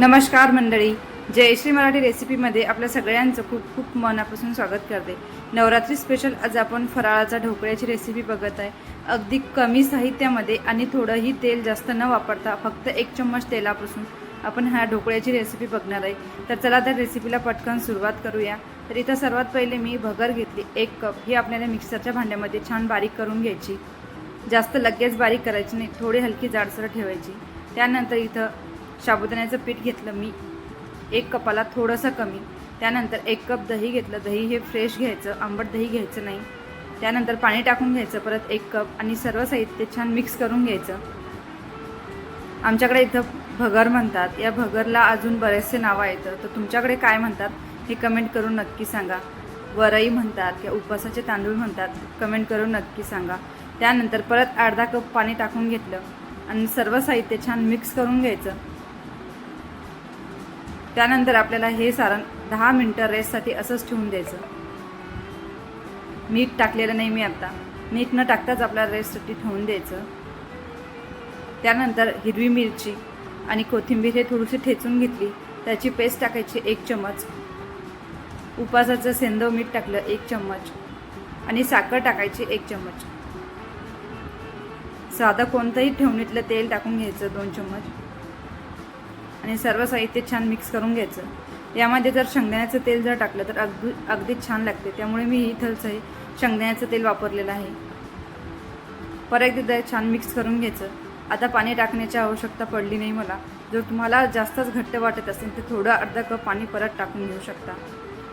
नमस्कार मंडळी. जयश्री मराठी रेसिपीमध्ये आपल्या सगळ्यांचं खूप खूप मनापासून स्वागत करते. नवरात्री स्पेशल आज आपण फराळाचा ढोकळ्याची रेसिपी बघत आहे. अगदी कमी साहित्यामध्ये आणि थोडंही तेल जास्त न वापरता फक्त एक चम्मच तेलापासून आपण ह्या ढोकळ्याची रेसिपी बघणार आहे. तर चला त्या रेसिपीला पटकन सुरुवात करूया. तर इथं सर्वात पहिले मी भगर घेतली एक कप. ही आपल्याला मिक्सरच्या भांड्यामध्ये छान बारीक करून घ्यायची. जास्त लगेच बारीक करायची नाही थोडी हलकी जाडसर ठेवायची. त्यानंतर इथं साबुदाण्याचं पीठ घेतलं मी. एक कपाला थोडंसं कमी. त्यानंतर एक कप दही घेतलं. दही हे फ्रेश घ्यायचं. आंबट दही घ्यायचं नाही. त्यानंतर पाणी टाकून घ्यायचं. परत एक कप आणि सर्व साहित्य छान मिक्स करून घ्यायचं. आमच्याकडे इथं भगर म्हणतात. या भगरला अजून बरेचसे नावं आहेत. तर तुमच्याकडे काय म्हणतात हे कमेंट करून नक्की सांगा. वरई म्हणतात किंवा उपवासाचे तांदूळ म्हणतात. कमेंट करून नक्की सांगा. त्यानंतर परत अर्धा कप पाणी टाकून घेतलं. आणि सर्व साहित्य छान मिक्स करून घ्यायचं. त्यानंतर आपल्याला हे सारण दहा मिनटं रेस्टसाठी असंच ठेवून द्यायचं. मीठ टाकलेलं नाही मी आता. मीठ न टाकताच आपल्याला रेस्टसाठी ठेवून द्यायचं. त्यानंतर हिरवी मिरची आणि कोथिंबीर हे थोडीशी ठेचून घेतली. त्याची पेस्ट टाकायची एक चम्मच. उपासाचं सेंदव मीठ टाकलं एक चम्मच. आणि साखर टाकायची एक चम्मच. साधं कोणतंही ठेवणीतलं तेल टाकून घ्यायचं दोन चम्मच. आणि सर्व साहित्य छान मिक्स करून घ्यायचं. यामध्ये जर शेंगदाण्याचं तेल जर टाकलं तर अगदी अगदीच छान लागते. त्यामुळे मी इथलचंही हे शेंगदाण्याचं तेल वापरलेलं आहे. परत एकदा छान मिक्स करून घ्यायचं. आता पाणी टाकण्याची आवश्यकता पडली नाही मला. जर तुम्हाला जास्तच घट्ट वाटत असेल तर थोडं अर्धा कप पाणी परत टाकून घेऊ शकता.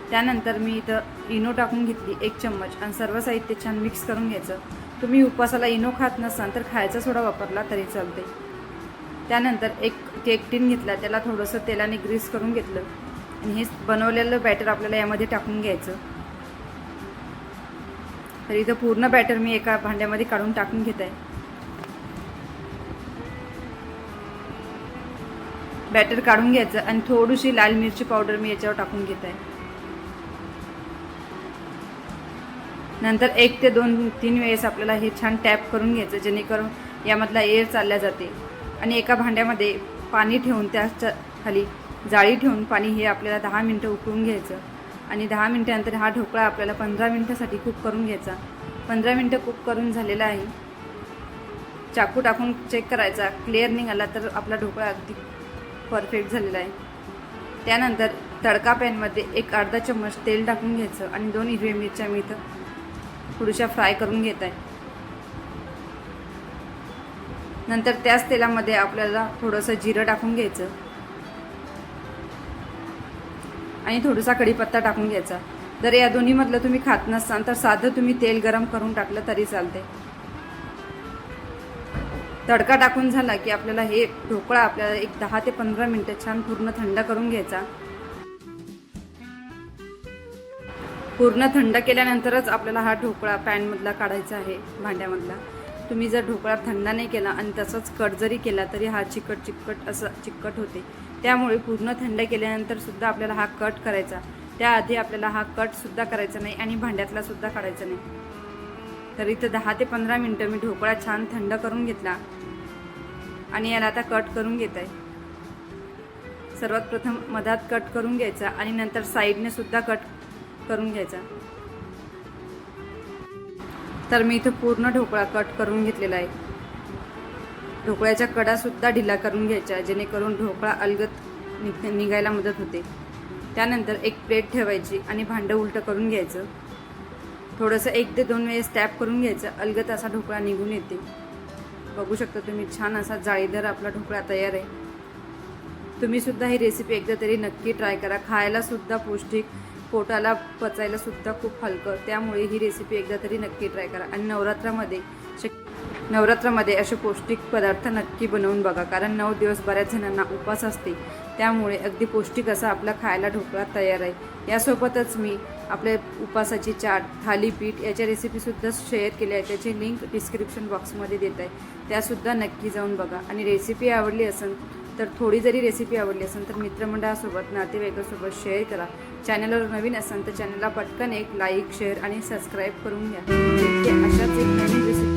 त्यानंतर मी इथं इनो टाकून घेतली एक चम्मच आणि सर्व साहित्य छान मिक्स करून घ्यायचं. तुम्ही उपवासाला इनो खात नसाल तर खायचा सोडा वापरला तरी चालते त्यानंतर एक केक टिन घेतला त्याला थोडंसं तेलाने ग्रीस करून घेतलं. आणि हे बनवलेलं बॅटर आपल्याला यामध्ये टाकून घ्यायचं. तर इथं पूर्ण बॅटर मी एका भांड्यामध्ये काढून टाकून घेत आहे. बॅटर काढून घ्यायचं आणि थोडीशी लाल मिरची पावडर मी याच्यावर टाकून घेत आहे. नंतर एक ते दोन तीन वेळेस आपल्याला हे छान टॅप करून घ्यायचं जेणेकरून यामधला एअर चालल्या जाते. आणि एका भांड्यामध्ये पाणी ठेवून त्याच्याखाली जाळी ठेवून पाणी हे आपल्याला दहा मिनटं उकळून घ्यायचं. आणि दहा मिनटानंतर हा ढोकळा आपल्याला पंधरा मिनटासाठी कुक करून घ्यायचा. पंधरा मिनटं कुक करून झालेला आहे. चाकू टाकून चेक करायचा. क्लिअर निघाला तर आपला ढोकळा अगदी परफेक्ट झालेला आहे. त्यानंतर तडका पॅनमध्ये एक अर्धा चम्मच तेल टाकून घ्यायचं आणि दोन हिरव्या मिरच्या मी इथं थोड्याशा फ्राय करून घेत आहे नंतर त्याच तेलामध्ये आपल्याला थोडंसं जिरं टाकून घ्यायचं. आणि थोडासा कढीपत्ता टाकून घ्यायचा. जर या दोन्हीमधलं तुम्ही खात नसाल तर साधं तुम्ही तेल गरम करून टाकलं तरी चालते तडका टाकून झाला की आपल्याला हे ढोकळा आपल्याला एक दहा ते पंधरा मिनटं छान पूर्ण थंड करून घ्यायचा. पूर्ण थंड केल्यानंतरच आपल्याला हा ढोकळा पॅनमधला काढायचा आहे भांड्यामधला. तुम्ही जर ढोकळा थंड नाही केला आणि तसंच कट जरी केला तरी हा चिकट चिकट असं चिकट होते. त्यामुळे पूर्ण थंड केल्यानंतर सुद्धा आपल्याला हा कट करायचा. त्याआधी आपल्याला हा कटसुद्धा करायचा नाही आणि भांड्यातला सुद्धा काढायचा नाही. तर इथं दहा ते पंधरा मिनटं मी ढोकळा छान थंड करून घेतला. आणि याला आता कट करून घेत आहे सर्वात प्रथम मधात कट करून घ्यायचा आणि नंतर साईडने सुद्धा कट करून घ्यायचा. तर मी इथं पूर्ण ढोकळा कट करून घेतलेला आहे. ढोकळ्याच्या कडासुद्धा ढिला करून घ्यायच्या जेणेकरून ढोकळा अलगत निघ निघायला मदत होते. त्यानंतर एक प्लेट ठेवायची आणि भांडं उलटं करून घ्यायचं. थोडंसं एक ते दोन वेळेस टॅप करून घ्यायचं अलगत असा ढोकळा निघून येते. बघू शकता तुम्ही छान असा जाळीदार आपला ढोकळा तयार आहे. तुम्हीसुद्धा ही रेसिपी एकदा तरी नक्की ट्राय करा. खायलासुद्धा पौष्टिक पोटाला पचायला सुद्धा खूप हलकं. त्यामुळे ही रेसिपी एकदा तरी नक्की ट्राय करा. आणि नवरात्रामध्ये शक नवरात्रामध्ये असे पौष्टिक पदार्थ नक्की बनवून बघा. कारण नऊ दिवस बऱ्याच जणांना उपवास असते. त्यामुळे अगदी पौष्टिक असा आपला खायला ढोकळा तयार आहे. यासोबतच मी आपल्या उपासाची चाट थालीपीठ याच्या रेसिपीसुद्धा शेअर केल्या आहे त्याची लिंक डिस्क्रिप्शन बॉक्समध्ये देत आहे. त्यासुद्धा नक्की जाऊन बघा. आणि रेसिपी आवडली असेल तर थोडी जरी रेसिपी आवडली असेल तर मित्रमंडळासोबत नातेवाईकासोबत शेअर करा. चॅनलवर नवीन असाल तर चॅनलला पटकन एक लाईक शेअर आणि सबस्क्राईब करून घ्या. अशाच एक नवीन रेसिपी